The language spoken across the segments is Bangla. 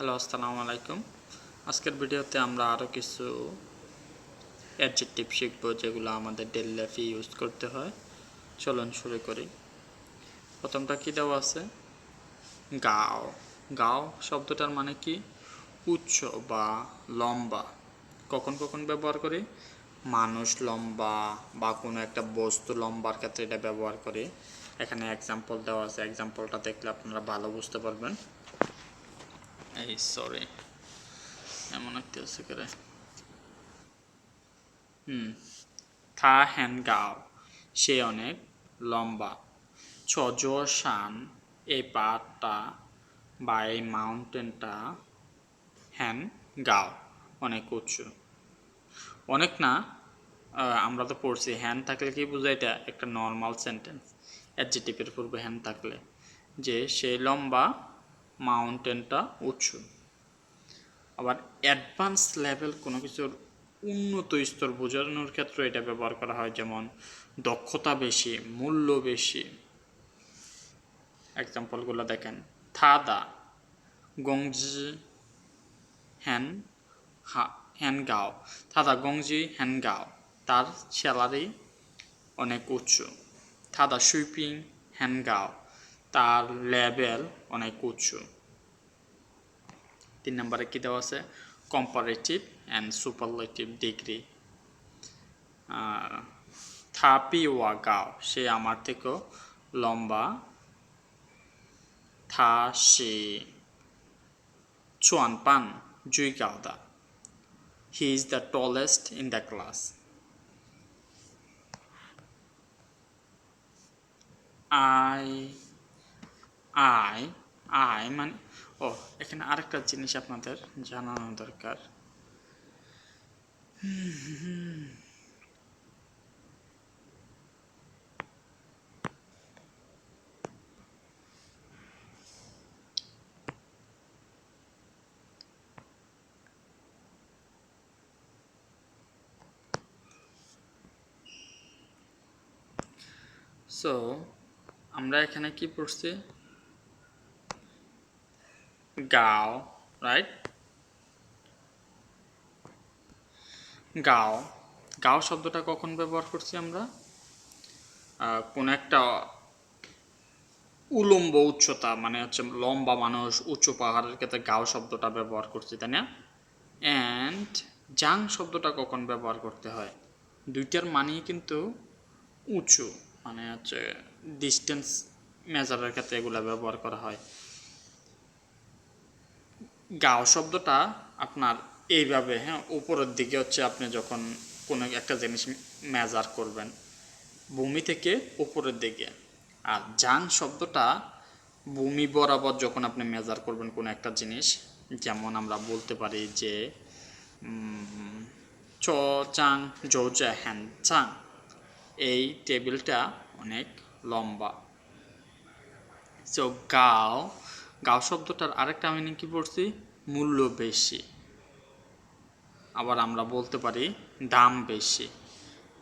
হ্যালো আসসালামু আলাইকুম আজকের ভিডিওতে আমরা আরও কিছু অ্যাডজেক্টিভ শিখব যেগুলো আমাদের ডেলি লাইফে ইউজ করতে হয়। চলুন শুরু করি। প্রথমটা কী দেওয়া আছে? গাও। গাও শব্দটার মানে কি? উচ্চ বা লম্বা। কখন কখন ব্যবহার করি? মানুষ লম্বা বা কোনো একটা বস্তু লম্বার ক্ষেত্রে এটা ব্যবহার করি। এখানে এক্সাম্পল দেওয়া আছে। এক্সাম্পলটা দেখলে আপনারা ভালো বুঝতে পারবেন। এই সরি এমন একটা আছে করে। হুম। থা হ্যান গাও। সে অনেক লম্বা। ছজ শান। এই পাহাড়টা বা এই মাউন্টেনটা হ্যান গাও। অনেক উঁচু। অনেক না? আমরা তো পড়ছি হ্যান থাকলে কি বোঝায় এটা? একটা নর্মাল সেন্টেন্স অ্যাডজেটিভের পূর্বে হ্যান থাকলে। যে সে লম্বা মাউন্টেনটা উঁচু আবার অ্যাডভান্স লেভেল কোনো কিছুর উন্নত স্তর বোঝানোর ক্ষেত্রে এটা ব্যবহার করা হয়, যেমন দক্ষতা বেশি, মূল্য বেশি। এক্সাম্পলগুলো দেখেন। থাদা, গংজি হ্যান হা হ্যান গাও থাদা, গংজি হ্যান গাও তার স্যালারি অনেক উঁচু থাদা, সুইপিং হ্যান গাও তার লেভেল অনেক উঁচু তিন নম্বরে কী দেওয়া আছে? কম্পারেটিভ অ্যান্ড সুপারলেটিভ ডিগ্রি থাপি ওয়া গাও, সে আমার থেকেও লম্বা। থা, সে চুয়ান পান, জুই গাওদা he is the tallest in the class I I I মানে ও, এখানে আরেকটা জিনিস আপনাদের জানানো দরকার। সো আমরা এখানে কি পড়ছি? গাও রাইট গাও গাও শব্দটা কখন ব্যবহার করছি আমরা? কোন একটা উলম্ব উচ্চতা মানে হচ্ছে লম্বা মানুষ, উঁচু পাহাড়ের ক্ষেত্রে গাও শব্দটা ব্যবহার করছি, তাই না? অ্যান্ড জাং শব্দটা কখন ব্যবহার করতে হয়? দুইটার মানেই কিন্তু উঁচু মানে হচ্ছে ডিস্টেন্স মেজারের ক্ষেত্রে এগুলো ব্যবহার করা হয়। গাও শব্দটা আপনার এইভাবে হ্যাঁ উপরের দিকে হচ্ছে আপনি যখন কোনো একটা জিনিস মেজার করবেন, ভূমি থেকে উপরের দিকে। আর জাং শব্দটা ভূমি বরাবর যখন আপনি মেজার করবেন কোনো একটা জিনিস, যেমন আমরা বলতে পারি যে চ, চাং জৌজা হ্যান, চাং। এই টেবিলটা অনেক লম্বা। সো গাও গাও শব্দটার আরেকটা মিনিং কি পড়ছি? মূল্য বেশি। আবার আমরা বলতে পারি দাম বেশি।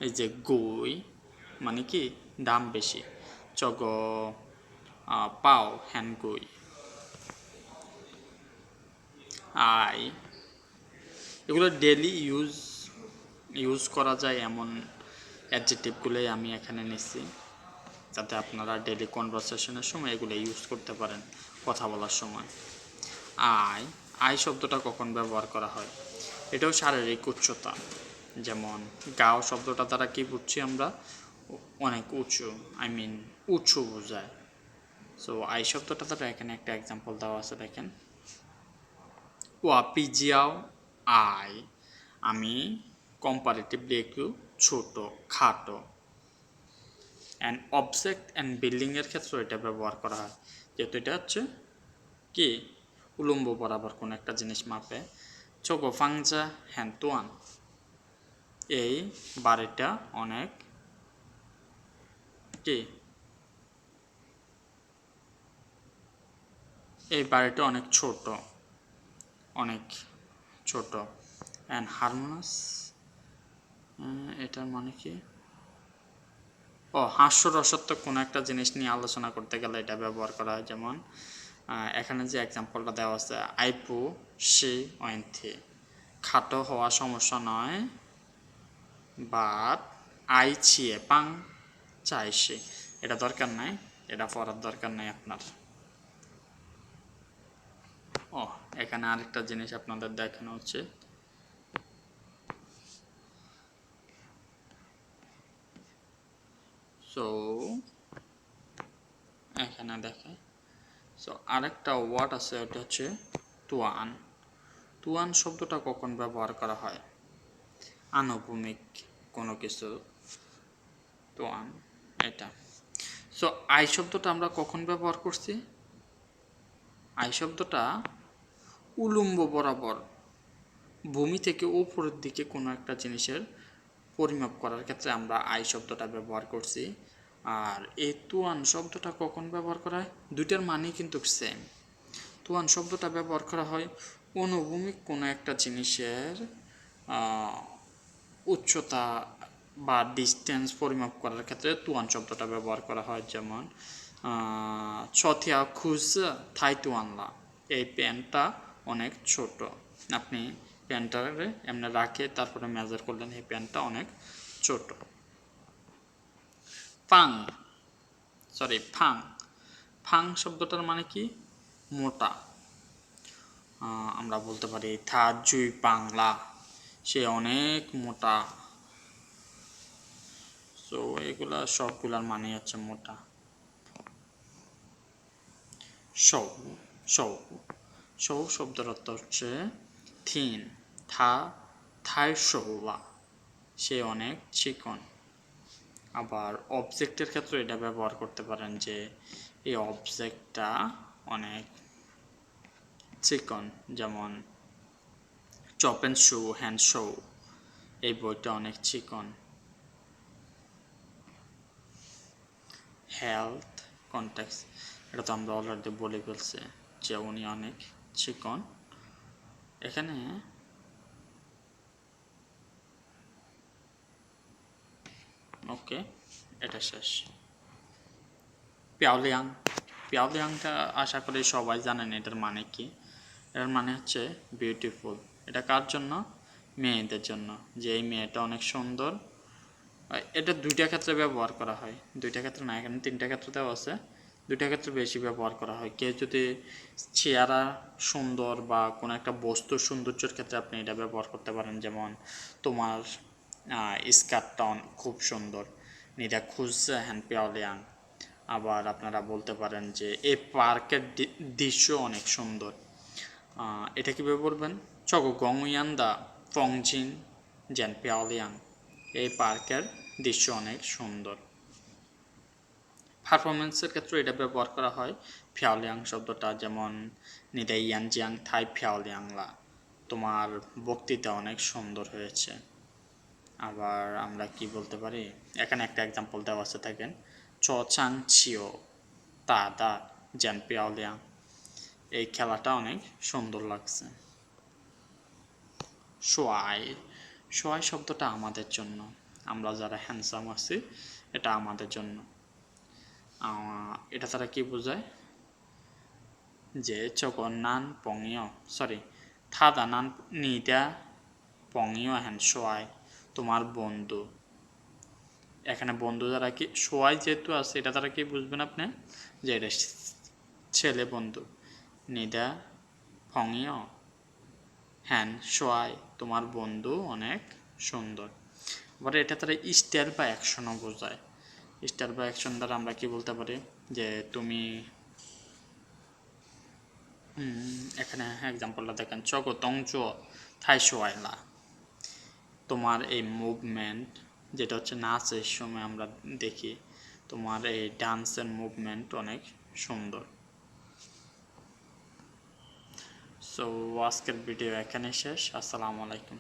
এই যে গই মানে কি? দাম বেশি। চগ পাও, হ্যান গই। আই, এগুলো ডেলি ইউজ ইউজ করা যায় এমন অ্যাডজেক্টিভগুলোই আমি এখানে নিচ্ছি যাতে আপনারা ডেলি কনভারসেশনের সময় এগুলো ইউজ করতে পারেন কথা বলার সময়। আই আই শব্দটা কখন ব্যবহার করা হয়? এটাও শারীরিক উচ্চতা। যেমন, গাও শব্দটা দ্বারা কি বুঝছি আমরা? অনেক উঁচু আই মিন উঁচু বোঝায়। সো আই শব্দটা দ্বারা এখানে একটা এক্সাম্পল দেওয়া আছে, দেখেন। ওয়াপিজিয়াও আই। আমি কম্পারেটিভলি একটু ছোট, খাটো। অ্যান্ড অবজেক্ট অ্যান্ড বিল্ডিংয়ের ক্ষেত্রে এটা ব্যবহার করা হয়। যেহেতু এটা হচ্ছে কি? উলম্ব বরাবর কোনো একটা জিনিস মাপে। চোখো ফাংজা হ্যান তোয়ান এই বাড়িটা অনেক কি? এই বাড়িটা অনেক ছোট। অনেক ছোট। অ্যান্ড হারমোনাস এটার মানে কি? ও হাস্যরসাত্মক কোনো একটা জিনিস নিয়ে আলোচনা করতে গেলে এটা ব্যবহার করা হয়। যেমন এখানে যে এক্সাম্পলটা দেওয়া আছে, আইপু, সি ওয়েন্থি খাটো হওয়া সমস্যা নয়, বাট আই ছিয়ে, পাং চাইছি এটা দরকার নাই, এটা পড়ার দরকার নাই আপনার। ও, এখানে আরেকটা জিনিস আপনাদের দেখানো হচ্ছে। সো এখানে দেখে। সো আরেকটা ওয়ার্ড আছে, ওটা হচ্ছে তুয়ান। তুয়ান শব্দটা কখন ব্যবহার করা হয়? আনুভূমিক কোনো কিছু। তোয়ান, এটা। সো আই শব্দটা আমরা কখন ব্যবহার করছি? আই শব্দটা উলম্ব বরাবর। ভূমি থেকে উপরের দিকে কোনো একটা জিনিসের পরিমাপ করার ক্ষেত্রে আমরা আই শব্দটা ব্যবহার করছি। আর এই তুয়ান শব্দটা কখন ব্যবহার করা হয়? দুইটার মানেই কিন্তু সেম তুয়ান শব্দটা ব্যবহার করা হয় অনুভূমিক কোনো একটা জিনিসের উচ্চতা বা ডিস্টেন্স পরিমাপ করার ক্ষেত্রে তুয়ান শব্দটা ব্যবহার করা হয়। যেমন ছথিয়া খুজ থাই তুয়ানলা। এই প্যান্টটা অনেক ছোট। আপনি প্যান্টটারে এমনি রাখে, তারপরে মেজার করলেন এই প্যান্টটা অনেক ছোট। ফাং সরি ফাং। ফাং শব্দটার মানে কি? মোটা। আমরা বলতে পারি থা জুই বাংলা, সে অনেক মোটা। সো এগুলা সবগুলার মানে হচ্ছে মোটা। সৌ সৌ। সৌ শব্দের অর্থ হচ্ছে থিন থা, থাই সৌলা সে অনেক চিকন। আবার অবজেক্টের ক্ষেত্রে এটা ব্যবহার করতে পারেন যে, এই অবজেক্টটা অনেক চিকন, যেমন chop and shoe hand show এই বইটা অনেক চিকন। হেলথ কন্ট্যাক্ট এটা তো আমরা অলরেডি বলে ফেলছি যে উনি অনেক চিকন। এখানে? ওকে, এটা শেষ। পিয়াওলিয়াং, পিয়াওলিয়াংটা আশা করি সবাই জানেন এটার মানে কি। এটার মানে হচ্ছে বিউটিফুল এটা কার জন্য? মেয়েদের জন্য। যে এই মেয়েটা অনেক সুন্দর। এটা দুইটা ক্ষেত্রে ব্যবহার করা হয়। দুইটা ক্ষেত্রে না, এখানে তিনটা ক্ষেত্রে দেওয়া আছে। দুইটা ক্ষেত্রে বেশি ব্যবহার করা হয়। কেউ যদি চেহারা সুন্দর বা কোনো একটা বস্তুর সৌন্দর্যের ক্ষেত্রে আপনি এটা ব্যবহার করতে পারেন, যেমন তোমার স্কার্টটা খুব সুন্দর। নিরা খুঁজছে হ্যান্ড পিয়ালিয়াং আবার আপনারা বলতে পারেন যে এই পার্কের দৃশ্য অনেক সুন্দর। এটা কীভাবে বলবেন? চক গংয়ান দা ফংজিং জেন পিয়ালিয়াং এই পার্কের দৃশ্য অনেক সুন্দর। পারফরমেন্সের ক্ষেত্রে এটা ব্যবহার করা হয়। ফিয়াওলিয়াং শব্দটা যেমন, নিদাই ইয়ানজিয়াং থাই ফিয়াওলিয়াংলা তোমার বক্তৃতা অনেক সুন্দর হয়েছে। আবার আমরা কি বলতে পারি? এখানে একটা এক্সাম্পল দেওয়া আছে থাকেন চ চাং ছিও, তা দা জেন পিয়াওলিয়াং এই খেলাটা অনেক সুন্দর লাগছে। সোয়াই সোয়াই শব্দটা আমাদের জন্য। আমরা যারা হ্যান্ডসাম আছি, এটা আমাদের জন্য। এটা তারা কি বোঝায়? যে চকন নান পংয় সরি থাদা নান নিদা পংয় হ্যান সোয়াই, তোমার বন্ধু। এখানে বন্ধু যারা কি, সোয়াই যেহেতু আছে, এটা তারা কি বুঝবেন আপনি? যে এটা ছেলে বন্ধু। নিদা ফংয় হ্যান সোয়াই, তোমার বন্ধু অনেক সুন্দর। আবার এটা তারা স্টাইল বা অ্যাকশনও বোঝায়। স্টাইল বা অ্যাকশন দ্বারা আমরা কি বলতে পারি? যে তুমি এখানে এক্সাম্পলটা দেখেন। চকতং চো থাই সোয়াইলা তোমার এই মুভমেন্ট যেটা হচ্ছে নাচের সময় আমরা দেখি, তোমার এই ডান্সের মুভমেন্ট অনেক সুন্দর। সো আজকের ভিডিও এখানে শেষ। আসসালামু আলাইকুম।